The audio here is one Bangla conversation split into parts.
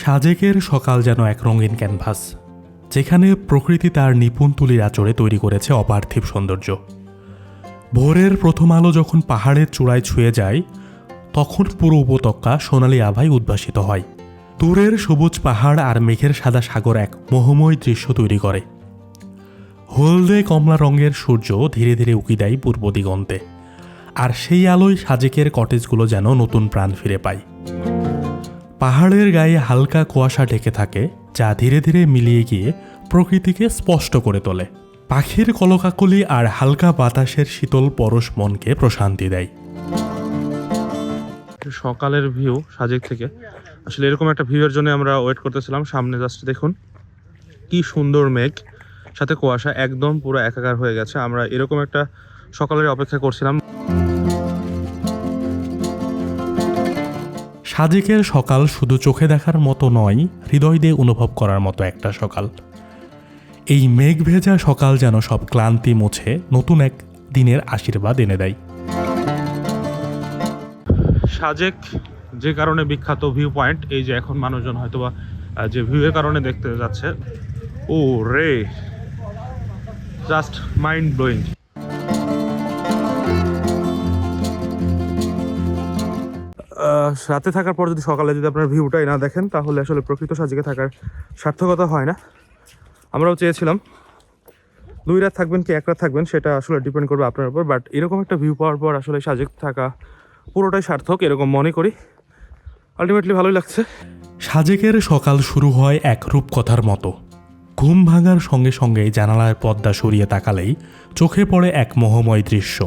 সাজেকের সকাল যেন এক রঙিন ক্যানভাস, যেখানে প্রকৃতি তার নিপুণ তুলির আচরে তৈরি করেছে অপার্থিব সৌন্দর্য। ভোরের প্রথম আলো যখন পাহাড়ের চূড়ায় ছুঁয়ে যায়, তখন পুরো উপত্যকা সোনালি আভায় উদ্ভাসিত হয়। দূরের সবুজ পাহাড় আর মেঘের সাদা সাগর এক মোহময় দৃশ্য তৈরি করে। হলদে কমলা রঙের সূর্য ধীরে ধীরে উকি দেয় পূর্ব দিগন্তে, আর সেই আলোয় সাজেকের কটেজগুলো যেন নতুন প্রাণ ফিরে পায়। পাহাড়ের গায়ে হালকা কুয়াশা ঢেকে থাকে, যা ধীরে ধীরে মিলিয়ে গিয়ে প্রকৃতিকে স্পষ্ট করে তোলে। পাখির কলকাকলি আর হালকা বাতাসের শীতল পরশ মনকে প্রশান্তি দেয়। সকালের ভিউ সাজেক থেকে। আসলে এরকম একটা ভিউয়ের জন্য আমরা ওয়েট করতেছিলাম। সামনে জাস্ট দেখুন, কি সুন্দর মেঘ, সাথে কুয়াশা, একদম পুরো একাকার হয়ে গেছে। আমরা এরকম একটা সকালের অপেক্ষা করছিলাম। সাজেকের সকাল শুধু চোখে দেখার মতো নয় হৃদয় দিয়ে অনুভব করার মতো একটা সকাল। এই মেঘ ভেজা সকাল যেন সব ক্লান্তি মুছে নতুন এক দিনের আশীর্বাদ এনে দেয়। সাজেক যে কারণে বিখ্যাত ভিউ পয়েন্ট, এই যে এখন মানুষজন হয়তোবা যে ভিউয়ের কারণে দেখতে যাচ্ছে। ও রে জাস্ট মাইন্ড ব্লোয়িং রাতে থাকার পর যদি সকালে যদি আপনার ভিউটাই না দেখেন, তাহলে আসলে প্রকৃত সাজিকে থাকার সার্থকতা হয় না। আমরাও চেয়েছিলাম, দুই রাত থাকবেন কি এক রাত থাকবেন, সেটা আসলে ডিপেন্ড করবে আপনার উপর বাট এরকম একটা ভিউ পাওয়ার পর আসলে সাজেক থাকা পুরোটাই সার্থক, এরকম মনে করি। আলটিমেটলি ভালোই লাগছে। সাজেকের সকাল শুরু হয় এক রূপকথার মতো। ঘুম ভাঙার সঙ্গে সঙ্গে জানালার পর্দা সরিয়ে তাকালেই চোখে পড়ে এক মোহময় দৃশ্য।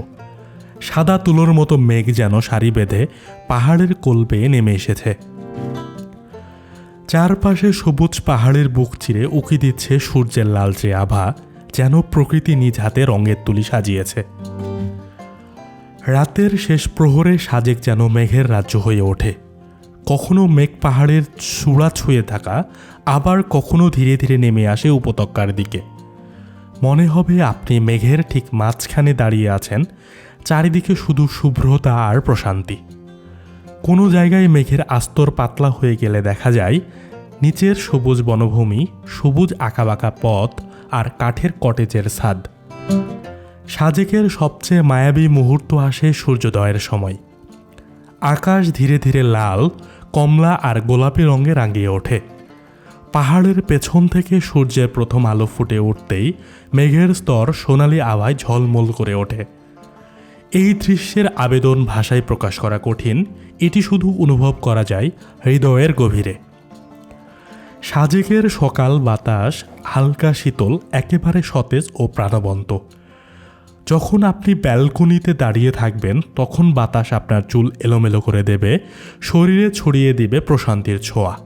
সাদা তুলোর মতো মেঘ যেন সারি বেঁধে পাহাড়ের কোল বেয়ে নেমে এসেছে। চারপাশে সবুজ পাহাড়ের বুক চিরে উকি দিচ্ছে সূর্যের লালচে আভা, যেন প্রকৃতি নিজ হাতে রঙের তুলি সাজিয়েছে। রাতের শেষ প্রহরে সাজেক যেন মেঘের রাজ্য হয়ে ওঠে। কখনো মেঘ পাহাড়ের চূড়া ছুঁয়ে থাকা, আবার কখনো ধীরে ধীরে নেমে আসে উপত্যকার দিকে। মনে হবে আপনি মেঘের ঠিক মাঝখানে দাঁড়িয়ে আছেন চারিদিকে শুধু শুভ্রতা আর প্রশান্তি। কোনো জায়গায় মেঘের আস্তর পাতলা হয়ে গেলে দেখা যায়, নিচের সবুজ বনভূমি, সবুজ আঁকাবাঁকা পথ আর কাঠের কটেজের ছাদ। সাজেকের সবচেয়ে মায়াবী মুহূর্ত আসে সূর্যোদয়ের সময়। আকাশ ধীরে ধীরে লাল, কমলা আর গোলাপি রঙে রাঙিয়ে ওঠে। পাহাড়ের পেছন থেকে সূর্যের প্রথম আলো ফুটে উঠতেই মেঘের স্তর সোনালি আওয়ায় ঝলমল করে ওঠে। এই দৃশ্যের আবেদন ভাষায় প্রকাশ করা কঠিন, এটি শুধু অনুভব করা যায় হৃদয়ের গভীরে। সাজেকের সকাল বাতাস, হালকা শীতল, একেবারে সতেজ ও প্রাণবন্ত। যখন আপনি ব্যালকনিতে দাঁড়িয়ে থাকবেন, তখন বাতাস আপনার চুল এলোমেলো করে দেবে, শরীরে ছড়িয়ে দিবে প্রশান্তির ছোঁয়া।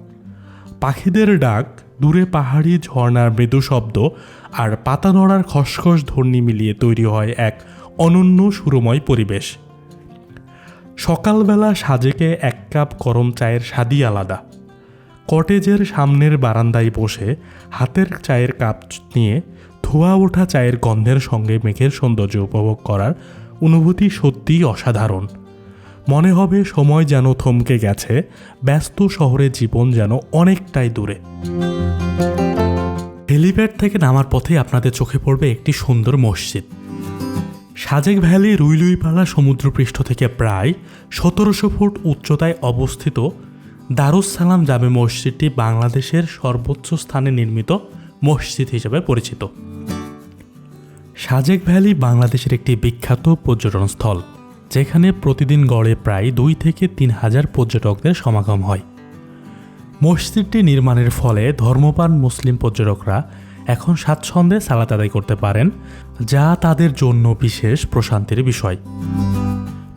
পাখিদের ডাক, দূরে পাহাড়ি ঝর্ণার মৃদু শব্দ আর পাতা নড়ার খসখস ধ্বনি মিলিয়ে তৈরি হয় এক অনন্য সুরময় পরিবেশ। সকালবেলা সাজেকে এক কাপ গরম চায়ের স্বাদই আলাদা। কটেজের সামনের বারান্দায় বসে হাতের চায়ের কাপ নিয়ে ধোয়া ওঠা চায়ের গন্ধের সঙ্গে মেঘের সৌন্দর্য উপভোগ করার অনুভূতি সত্যিই অসাধারণ। মনে হবে সময় যেন থমকে গেছে, ব্যস্ত শহরের জীবন যেন অনেকটাই দূরে। হেলিপ্যাড থেকে নামার পথে আপনাদের চোখে পড়বে একটি সুন্দর মসজিদ। সাজেক ভ্যালি রুইলুইপালা সমুদ্রপৃষ্ঠ থেকে প্রায় সতেরোশো ফুট উচ্চতায় অবস্থিত দারুস সালাম জামে মসজিদটি বাংলাদেশের সর্বোচ্চ স্থানে নির্মিত মসজিদ হিসেবে পরিচিত। সাজেক ভ্যালি বাংলাদেশের একটি বিখ্যাত পর্যটন স্থল, যেখানে প্রতিদিন গড়ে প্রায় দুই থেকে তিন হাজার পর্যটকদের সমাগম হয়। মসজিদটি নির্মাণের ফলে ধর্মপান মুসলিম পর্যটকরা এখন স্বাচ্ছন্দ্যে সালাত আদায় করতে পারেন, যা তাদের জন্য বিশেষ প্রশান্তির বিষয়।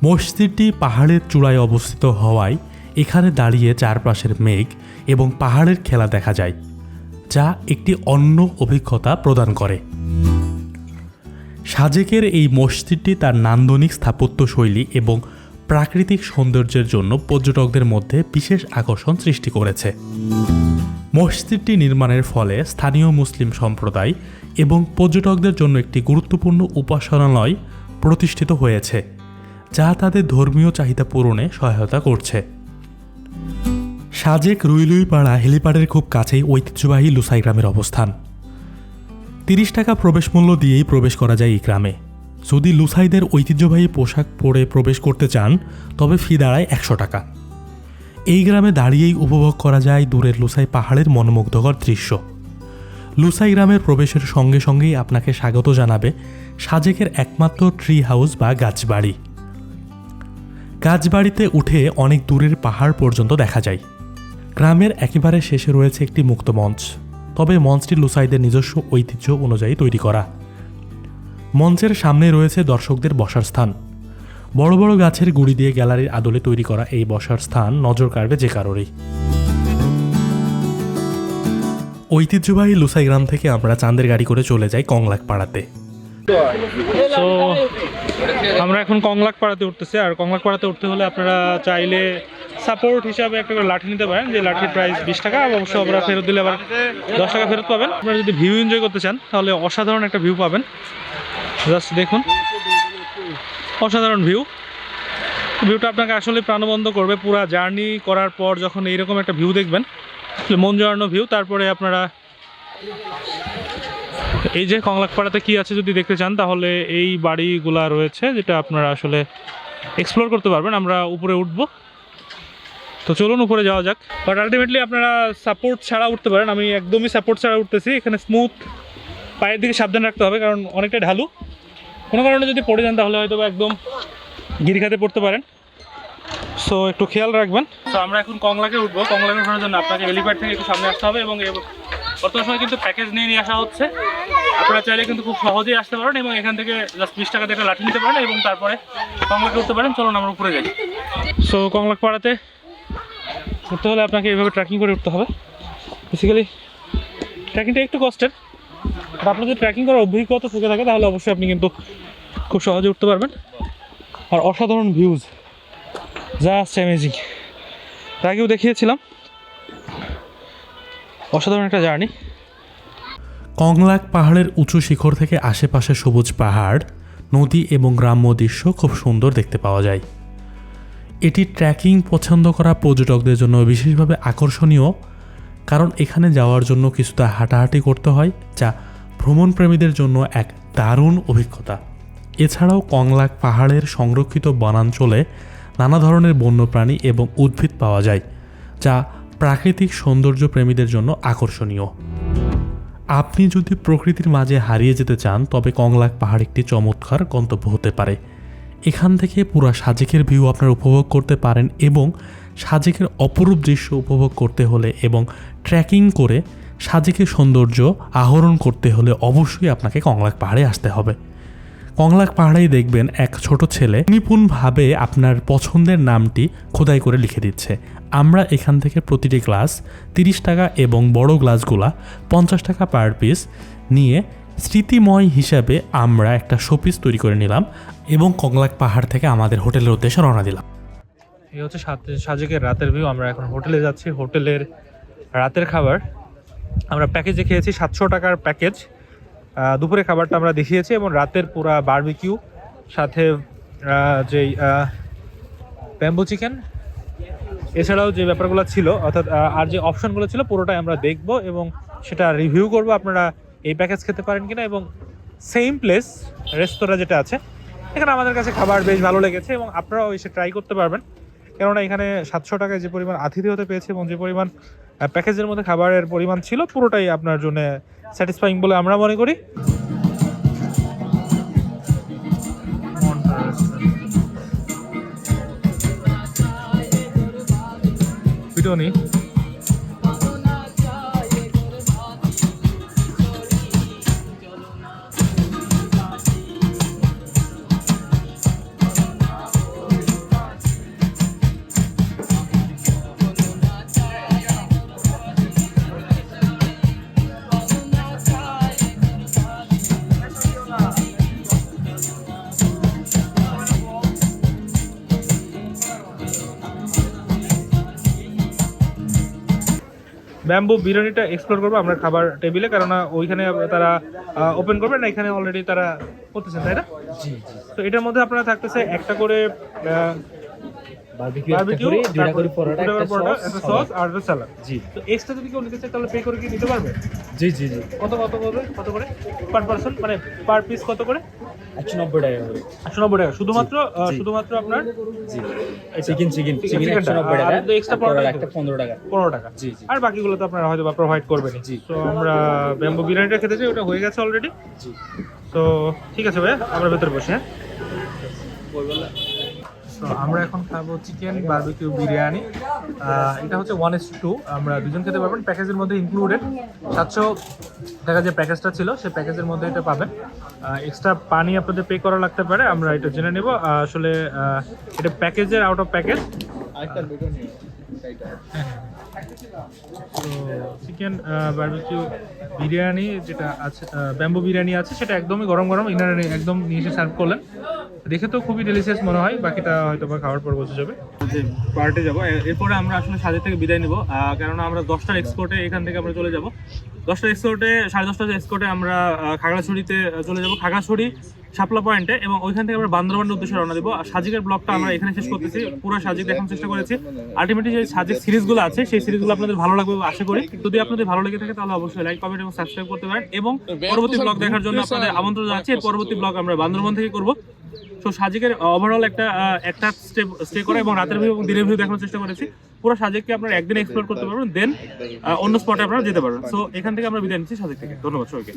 মসজিদটি পাহাড়ের চূড়ায় অবস্থিত হওয়ায় এখানে দাঁড়িয়ে চারপাশের মেঘ এবং পাহাড়ের খেলা দেখা যায়, যা একটি অন্য অভিজ্ঞতা প্রদান করে। সাজেকের এই মসজিদটি তার নান্দনিক স্থাপত্যশৈলী এবং প্রাকৃতিক সৌন্দর্যের জন্য পর্যটকদের মধ্যে বিশেষ আকর্ষণ সৃষ্টি করেছে। মসজিদটি নির্মাণের ফলে স্থানীয় মুসলিম সম্প্রদায় এবং পর্যটকদের জন্য একটি গুরুত্বপূর্ণ উপাসনালয় প্রতিষ্ঠিত হয়েছে, যা তাদের ধর্মীয় চাহিদা পূরণে সহায়তা করছে। সাজেক রুইলুইপাড়া হেলিপ্যাডের খুব কাছেই ঐতিহ্যবাহী লুসাই গ্রামের অবস্থান। তিরিশ টাকা প্রবেশ মূল্য দিয়েই প্রবেশ করা যায় এই গ্রামে। যদি লুসাইদের ঐতিহ্যবাহী পোশাক পরে প্রবেশ করতে চান, তবে ফি দাঁড়ায় একশো টাকা। এই গ্রামে দাঁড়িয়েই উপভোগ করা যায় দূরের লুসাই পাহাড়ের মনোমুগ্ধকর দৃশ্য। লুসাই গ্রামের প্রবেশের সঙ্গে সঙ্গেই আপনাকে স্বাগত জানাবে সাজেকের একমাত্র ট্রি হাউস বা গাছবাড়ি। গাছবাড়িতে উঠে অনেক দূরের পাহাড় পর্যন্ত দেখা যায়। গ্রামের একেবারে শেষে রয়েছে একটি মুক্ত মঞ্চ। তবে মঞ্চটি লুসাইদের নিজস্ব ঐতিহ্য অনুযায়ী তৈরি করা। মঞ্চের সামনে রয়েছে দর্শকদের বসার স্থান। বড় বড় গাছের গুড়ি দিয়ে গ্যালারির আদলে তৈরি করা এই বসার স্থান নজর কাড়বে যে কারোরই। ঐতিহ্যবাহী লুসাই গ্রাম থেকে আমরা চাঁদের গাড়ি করে চলে যাই কংলাক পাড়াতে আমরা এখন কংলাক পাড়াতে উঠতেছি। আর কংলাক পাড়াতে উঠতে হলে আপনারা চাইলে সাপোর্ট হিসাবে একটা করে লাঠি নিতে পারেন। যে লাঠির প্রাইস বিশ টাকা, অবশ্য আপনারা ফেরত দিলে আবার দশ টাকা ফেরত পাবেন। আপনারা যদি ভিউ এনজয় করতে চান, তাহলে অসাধারণ একটা ভিউ পাবেন। জাস্ট দেখুন। অসাধারণ ভিউ। ভিউটা আপনাকে আসলে প্রাণবন্ধ করবে। পুরা জার্নি করার পর যখন এইরকম একটা ভিউ দেখবেন মন জড়ানো ভিউ। তারপরে আপনারা এই যে কংলাকপাড়াতে কি আছে যদি দেখতে চান, তাহলে এই বাড়িগুলা রয়েছে যেটা আপনারা আসলে এক্সপ্লোর করতে পারবেন। আমরা উপরে উঠবো। তো চলুন উপরে যাওয়া যাক। বাট আলটিমেটলি আপনারা সাপোর্ট ছাড়া উঠতে পারেন। আমি একদমই সাপোর্ট ছাড়া উঠতেছি। এখানে স্মুথ পায়ের দিকে সাবধান রাখতে হবে, কারণ অনেকটা ঢালু। কোনো কারণে যদি পড়ে যান, তাহলে হয়তো একদম গিরিখাতে পড়তে পারেন। সো একটু খেয়াল রাখবেন। তো আমরা এখন কংলাকে উঠবো। কংলাকে ওঠানোর জন্য আপনাকে হেলিপ্যাড থেকে একটু সামনে আসতে হবে এবং বর্তমান সময় কিন্তু প্যাকেজ নিয়ে নিয়ে আসা হচ্ছে। আপনারা চাইলে কিন্তু খুব সহজেই আসতে পারেন এবং এখান থেকে জাস্ট বিশ টাকা একটা লাঠি নিতে পারেন এবং তারপরে কংলাকে উঠতে পারেন। চলুন, আমরা উপরে যাই। সো কংলাক পাড়াতে উঠতে হলে আপনাকে এইভাবে ট্রেকিং করে উঠতে হবে। বেসিক্যালি ট্রেকিংটা একটু কষ্টের আপনার যদি ট্রেকিং করার অভিজ্ঞতা থেকে থাকে, তাহলে অবশ্যই আপনি কিন্তু খুব সহজে উঠতে পারবেন। আর অসাধারণ ভিউজ জাস্ট অ্যামেজিং এর আগেও দেখিয়েছিলাম। অসাধারণ একটা জার্নি কংলাক পাহাড়ের উঁচু শিখর থেকে আশেপাশে সবুজ পাহাড়, নদী এবং গ্রাম্য দৃশ্য খুব সুন্দর দেখতে পাওয়া যায়। এটি ট্রেকিং পছন্দ করা পর্যটকদের জন্য বিশেষভাবে আকর্ষণীয়, কারণ এখানে যাওয়ার জন্য কিছুটা হাঁটাহাঁটি করতে হয়, যা ভ্রমণপ্রেমীদের জন্য এক দারুণ অভিজ্ঞতা। এছাড়াও কংলাক পাহাড়ের সংরক্ষিত বনাঞ্চলে নানা ধরনের বন্যপ্রাণী এবং উদ্ভিদ পাওয়া যায়, যা প্রাকৃতিক সৌন্দর্য প্রেমীদের জন্য আকর্ষণীয়। আপনি যদি প্রকৃতির মাঝে হারিয়ে যেতে চান, তবে কংলাক পাহাড় একটি চমৎকার গন্তব্য হতে পারে। এখান থেকে পুরা সাজেকের ভিউ আপনারা উপভোগ করতে পারেন এবং সাজেকের অপরূপ দৃশ্য উপভোগ করতে হলে এবং ট্রেকিং করে সাজেকের সৌন্দর্য আহরণ করতে হলে অবশ্যই আপনাকে কংলাক পাহাড়ে আসতে হবে। কংলাক পাহাড়েই দেখবেন এক ছোট ছেলে নিপুণভাবে আপনার পছন্দের নামটি খোদাই করে লিখে দিচ্ছে। আমরা এখান থেকে প্রতিটি গ্লাস তিরিশ টাকা এবং বড় গ্লাসগুলা পঞ্চাশ টাকা পার পিস নিয়ে স্মৃতিময় হিসাবে আমরা একটা শোপিস তৈরি করে নিলাম এবং কংলাক পাহাড় থেকে আমাদের হোটেলের উদ্দেশ্যে রওনা দিলাম। এই হচ্ছে সাজেকের রাতের ভিউ। আমরা এখন হোটেলে যাচ্ছি। হোটেলের রাতের খাবার আমরা প্যাকেজে খেয়েছি সাতশো টাকার প্যাকেজ। দুপুরে খাবারটা আমরা দেখিয়েছি এবং রাতের পুরা বারবিকিউ, সাথে যেই ব্যাম্বু চিকেন এছাড়াও যে ব্যাপারগুলো ছিল, অর্থাৎ আর যে অপশনগুলো ছিল, পুরোটাই আমরা দেখব এবং সেটা রিভিউ করব। আপনারা এই প্যাকেজ খেতে পারেন কিনা এবং সেম প্লেস রেস্তোরাঁ যেটা আছে, এখানে আমাদের কাছে খাবার বেশ ভালো লেগেছে এবং আপনারাও এসে ট্রাই করতে পারবেন। কেননা এখানে সাতশো টাকায় যে পরিমাণ আতিথেয়তা পেয়েছে এবং যে পরিমাণ প্যাকেজের মধ্যে খাবারের পরিমাণ ছিল পুরোটাই আপনার জন্য স্যাটিসফাইং বলে আমরা মনে করি। ভিডিও নেই ব্যাম্বু বিরিয়ানিটা এক্সপ্লোর করব আমরা খাবার টেবিলে কেননা ওইখানে তারা ওপেন করবে না এখানে অলরেডি তারা করতেছেন তাই না? তো এটার মধ্যে আপনারা থাকতেছে একটা করে বারবিকিউ একটা বারবিকিউ করি দুইটা করি পরোটা একটা পরোটা সস আর একটা স্যালাড জি। তো এক্সট্রা যদি কেউ নিতে চায় তাহলে পে করে কি নিতে পারবে? জি জি জি। কত কত করবে কত করে? পার পার্সন মানে পার পিস কত করে? একশো নব্বই টাকা করে। একশো নব্বই টাকা। শুধুমাত্র শুধুমাত্র আপনার জি। চিকেন চিকেন চিকেন একশো নব্বই টাকা। তো পরোটা দিতে একটা পনেরো টাকা। পনেরো টাকা। জি জি। আর বাকিগুলো তো আপনারা হয়তো বা প্রোভাইড করবেন জি। তো আমরা ব্যাম্বো বিরিয়ানিটা খেতে চাই ওটা হয়ে গেছে অলরেডি জি। তো ঠিক আছে ভাইয়া আমরা ভেতরে বসে হ্যাঁ? তো আমরা এখন খাব চিকেন বারবিকিউ বিরিয়ানি এটা হচ্ছে ওয়ান এস টু আমরা দুজন খেতে পারবেন। প্যাকেজের মধ্যে ইনক্লুডেড সাতশো টাকা যে প্যাকেজটা ছিল সেই প্যাকেজের মধ্যে এটা পাবেন। এক্সট্রা পানি আপনাদের পে করা লাগতে পারে। আমরা এটা জেনে নেব। আসলে এটা প্যাকেজের আউট অফ প্যাকেজ তো চিকেন বারবিকিউ বিরিয়ানি যেটা আছে ব্যাম্বু বিরিয়ানি আছে সেটা একদমই গরম গরম ইনার একদম নিয়ে এসে সার্ভ করলেন। দেখে তো খুবই ডেলিশিয়াস মনে হয়, বাকিটা হয়তো বা খাওয়ার পর বোঝা যাবে। পার্টে যাব। এরপরে আমরা আসলে সাজে থেকে বিদায় নেব। কেননা আমরা দশটার এক্সপোর্টে এখান থেকে আমরা চলে যাব। দশটার এক্সপোর্টে সাড়ে দশটার এক্সপোর্টে আমরা খাগড়াছড়িতে চলে যাব। খাগড়াছড়ি, শাপলা পয়েন্টে এবং ওইখান থেকে আমরা বান্দরবানের উদ্দেশ্যে রওনা দেবো। আর সাজিকের ব্লগটা আমরা এখানে শেষ করতেছি। পুরো সাজিক দেখানোর চেষ্টা করেছি। আলটিমেটলি যে সাজিক সিরিজগুলো আছে, সেই সিরিজগুলো আপনাদের ভালো লাগবে আশা করি। যদি আপনাদের ভালো লেগে থাকে, তাহলে অবশ্যই লাইক কমেন্ট এবং সাবস্ক্রাইব করতে পারেন। এবং পরবর্তী ব্লগ দেখার জন্য আপনাদের আমন্ত্রণ জানাচ্ছি। এর পরবর্তী ব্লগ আমরা বান্দরবন থেকে করব। তো সাজেকের ওভারঅল একটা একটা স্টে স্টে করা এবং রাতের ভিউ এবং দিনের ভিউ দেখানোর চেষ্টা করেছি। পুরো সাজেককে আপনারা একদিন এক্সপ্লোর করতে পারবেন দেন অন্য স্পটে আপনারা যেতে পারবেন। সো এখান থেকে আমরা বিদায় নিচ্ছি সাজেক থেকে। ধন্যবাদ সবাইকে।